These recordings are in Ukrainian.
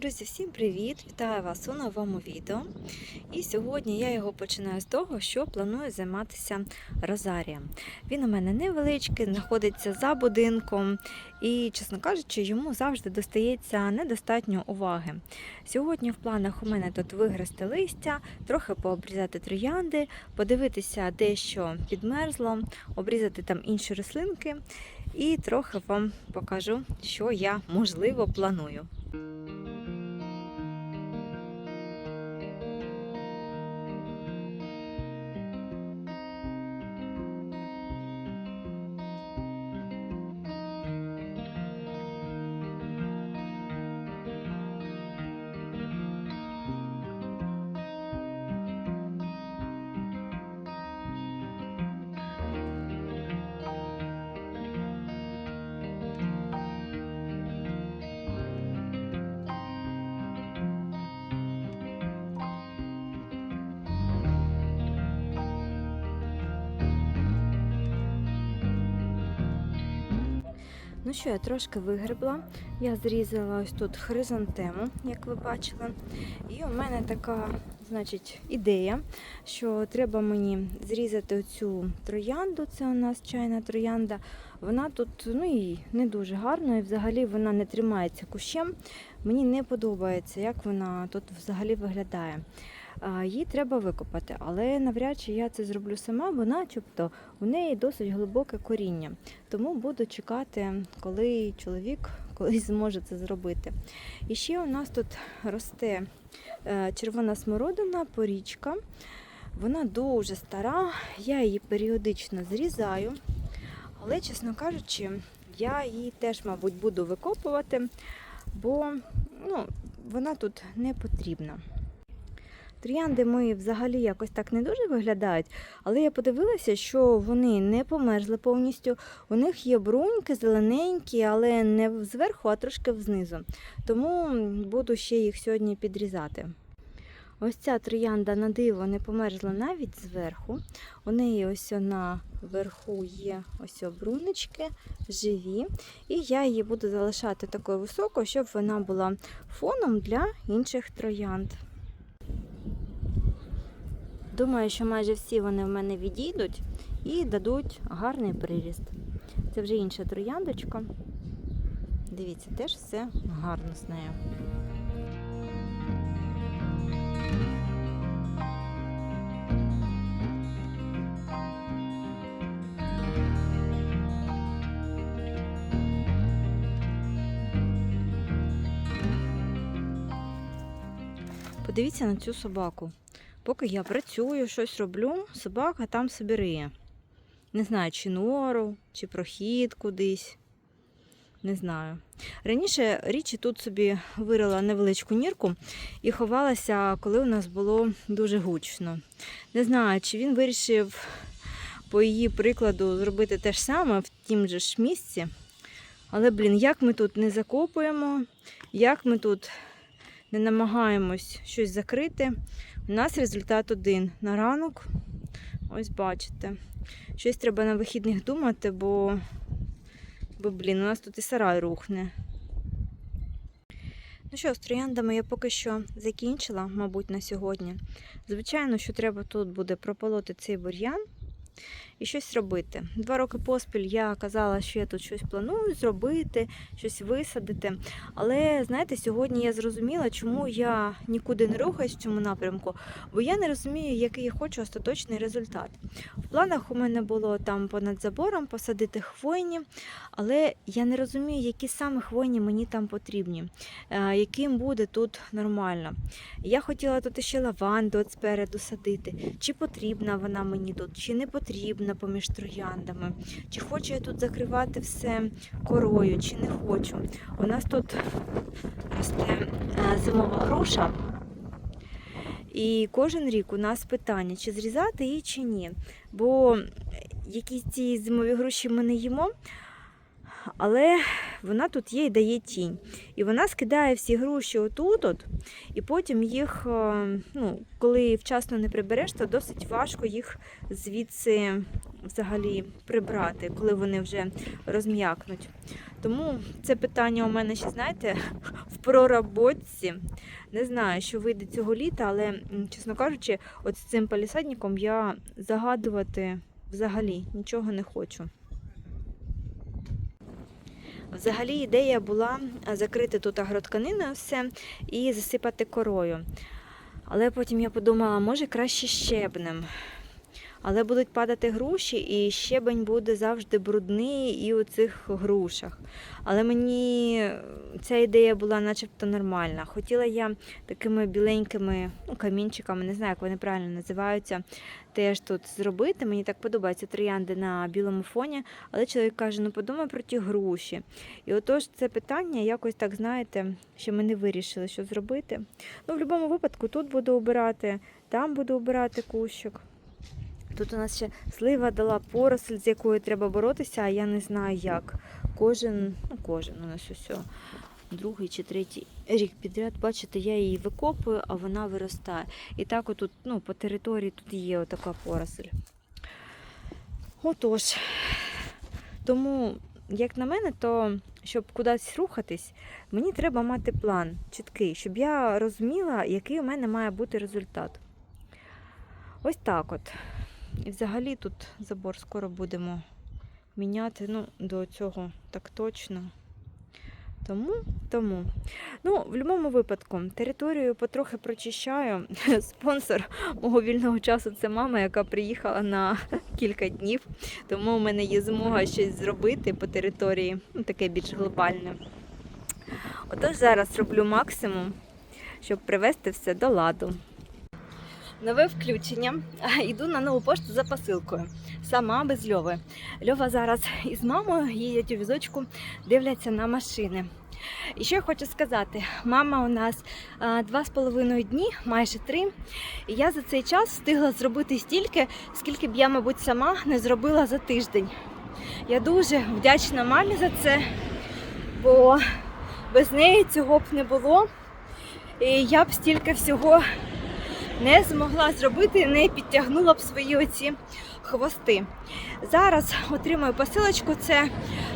Друзі, всім привіт! Вітаю вас у новому відео. І сьогодні я його починаю з того, що планую займатися розарієм. Він у мене невеличкий, знаходиться за будинком, і, чесно кажучи, йому завжди достається недостатньо уваги. Сьогодні в планах у мене тут вигрести листя, трохи пообрізати троянди, подивитися, де що підмерзло, обрізати там інші рослинки, і трохи вам покажу, що я можливо планую. Ну що, я трошки вигребла. Я зрізала ось тут хризантему, як ви бачили. І у мене така, значить, ідея, що треба мені зрізати оцю троянду. Це у нас чайна троянда. Вона тут ну, і не дуже гарна, і взагалі вона не тримається кущем. Мені не подобається, як вона тут взагалі виглядає. Її треба викопати, але навряд чи я це зроблю сама, бо начебто у неї досить глибоке коріння. Тому буду чекати, коли чоловік колись зможе це зробити. І ще у нас тут росте е, червона смородина, порічка. Вона дуже стара, я її періодично зрізаю, але, чесно кажучи, я її теж, мабуть, буду викопувати, бо ну, вона тут не потрібна. Троянди мої взагалі якось так не дуже виглядають, але я подивилася, що вони не померзли повністю. У них є бруньки зелененькі, але не зверху, а трошки знизу. Тому буду ще їх сьогодні підрізати. Ось ця троянда на диво не померзла навіть зверху. У неї ось на верху є ось брунички живі. І я її буду залишати такою високою, щоб вона була фоном для інших троянд. Думаю, що майже всі вони в мене відійдуть і дадуть гарний приріст. Це вже інша трояндочка. Дивіться, теж все гарно з нею. Подивіться на цю собаку. Поки я працюю, щось роблю, собака там собі риє. Не знаю, чи нору, чи прохід кудись. Не знаю. Раніше річі тут собі вирила невеличку нірку і ховалася, коли у нас було дуже гучно. Не знаю, чи він вирішив по її прикладу зробити те ж саме в тім же ж місці. Але, блін, як ми тут не закопуємо, як ми тут не намагаємось щось закрити, у нас результат один. На ранок, ось бачите. Щось треба на вихідних думати, бо, бо блін, у нас тут і сарай рухне. Ну що, з трояндами я поки що закінчила, мабуть, на сьогодні. Звичайно, що треба тут буде прополоти цей бур'ян і щось робити. Два роки поспіль я казала, що я тут щось планую зробити, щось висадити. Але знаєте, сьогодні я зрозуміла, чому я нікуди не рухаюсь в цьому напрямку, бо я не розумію, який я хочу остаточний результат. В планах у мене було там понад забором посадити хвойні, але я не розумію, які саме хвойні мені там потрібні, е, яким буде тут нормально. Я хотіла тут ще лаванду спереду садити. Чи потрібна вона мені тут, чи не потрібна поміж трояндами, чи хочу я тут закривати все корою, чи не хочу. У нас тут росте е, зимова груша. І кожен рік у нас питання, чи зрізати її, чи ні. Бо якісь ці зимові груші ми не їмо, але вона тут є і дає тінь. І вона скидає всі груші отут, от, і потім їх, е, ну, коли вчасно не прибереш, то досить важко їх звідси взагалі прибрати, коли вони вже розм'якнуть. Тому це питання у мене ще, знаєте, в проработці. Не знаю, що вийде цього літа, але, чесно кажучи, от з цим палісадником я загадувати взагалі нічого не хочу. Взагалі ідея була закрити тут агротканиною все і засипати корою. Але потім я подумала, може краще щебнем. Але будуть падати груші, і щебень буде завжди брудний і у цих грушах. Але мені ця ідея була начебто нормальна. Хотіла я такими біленькими ну, камінчиками, не знаю, як вони правильно називаються, теж тут зробити. Мені так подобаються троянди на білому фоні. Але чоловік каже: ну подумай про ті груші. І отож це питання якось так, знаєте, що ми не вирішили, що зробити. Ну, в будь-якому випадку тут буду обирати, там буду обирати кущик. Тут у нас ще слива дала поросль, з якою треба боротися, а я не знаю як. Кожен, ну кожен у нас усе. Другий чи третій рік підряд, бачите, я її викопую, а вона виростає. І так отут, ну, по території тут є отака поросль. Отож, тому, як на мене, то щоб кудись рухатись, мені треба мати план чіткий, щоб я розуміла, який у мене має бути результат. Ось так от. І взагалі тут забор скоро будемо міняти. Ну, до цього так точно. Тому, тому. Ну, в будь-якому випадку, територію потрохи прочищаю. Спонсор мого вільного часу це мама, яка приїхала на кілька днів. Тому у мене є змога щось зробити по території, ну, таке більш глобальне. Отож зараз роблю максимум, щоб привести все до ладу. Нове включення. Йду на нову пошту за посилкою. Сама без Льови. Льова зараз із мамою їдять у візочку, дивляться на машини. І що я хочу сказати, мама у нас два з половиною дні, майже три. І я за цей час встигла зробити стільки, скільки б я, мабуть, сама не зробила за тиждень. Я дуже вдячна мамі за це, бо без неї цього б не було. І я б стільки всього не змогла зробити, не підтягнула б свої оці хвости. Зараз отримую посилочку. Це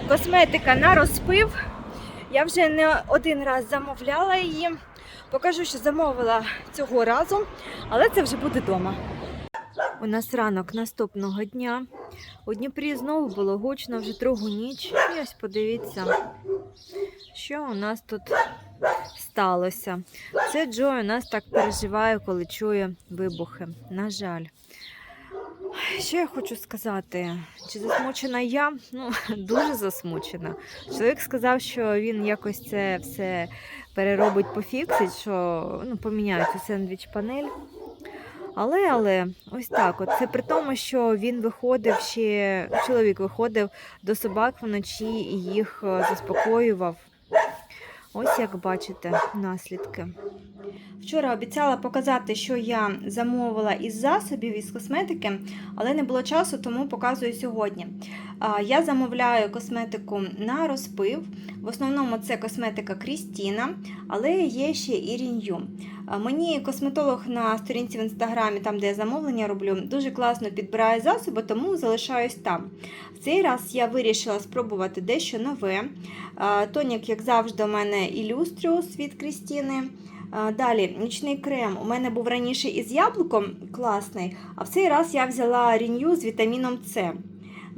косметика на розпив. Я вже не один раз замовляла її. Покажу, що замовила цього разу, але це вже буде вдома. У нас ранок наступного дня. У Дніпрі знову було гучно вже другу ніч. І ось подивіться, що у нас тут сталося. Це Джой у нас так переживає, коли чує вибухи. На жаль. Що я хочу сказати? Чи засмучена я? Ну, дуже засмучена. Чоловік сказав, що він якось це все переробить, пофіксить, що ну, поміняють цю сендвіч панель. Але, але, ось так. От це при тому, що він виходив ще, чоловік виходив до собак вночі і їх е, заспокоював. Ось як бачите наслідки. Вчора обіцяла показати, що я замовила із засобів із косметики, але не було часу, тому показую сьогодні. Я замовляю косметику на розпив. В основному це косметика Крістіна, але є ще і Рінью. А, Мені косметолог на сторінці в інстаграмі, там де я замовлення роблю, дуже класно підбирає засоби, тому залишаюсь там. В цей раз я вирішила спробувати дещо нове. Тонік, як завжди, у мене Ілюстріус від Крістіни. Далі, нічний крем. У мене був раніше із яблуком класний, а в цей раз я взяла Renew з вітаміном С.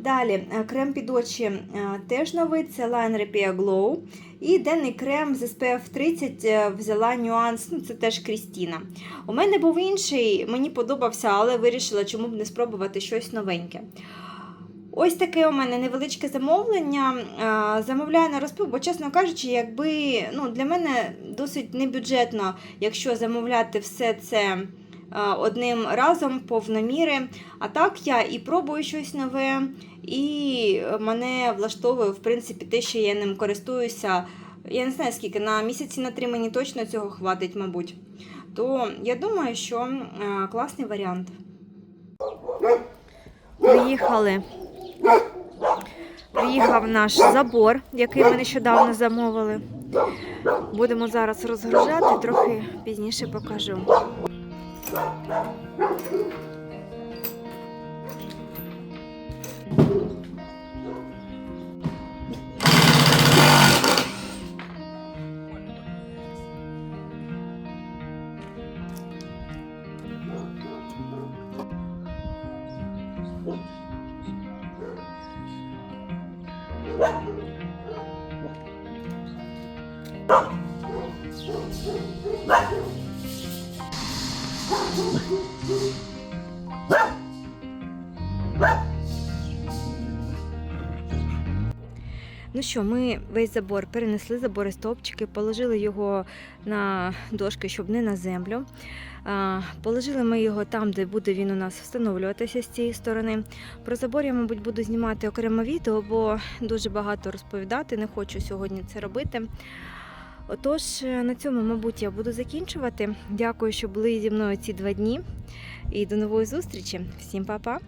Далі, е, крем під очі е, теж новий, це Line Repair Glow. І денний крем з SPF 30 е, взяла нюанс, ну це теж Крістіна. У мене був інший, мені подобався, але вирішила, чому б не спробувати щось новеньке. Ось таке у мене невеличке замовлення. Замовляю на розпив, бо, чесно кажучи, якби ну, для мене досить небюджетно, якщо замовляти все це одним разом повноміри. А так я і пробую щось нове, і мене влаштовує в принципі те, що я ним користуюся. Я не знаю скільки, на місяці на три мені точно цього хватить, мабуть. То я думаю, що е, класний варіант. Приїхали. Приїхав наш забор, який ми нещодавно замовили. Будемо зараз розгружати, трохи пізніше покажу. Let Ну що, ми весь забор перенесли, забори стовпчики, положили його на дошки, щоб не на землю. Положили ми його там, де буде він у нас встановлюватися з цієї сторони. Про забор я, мабуть, буду знімати окремо відео, бо дуже багато розповідати. Не хочу сьогодні це робити. Отож, е, на цьому, мабуть, я буду закінчувати. Дякую, що були зі мною ці два дні. І до нової зустрічі. Всім па-па!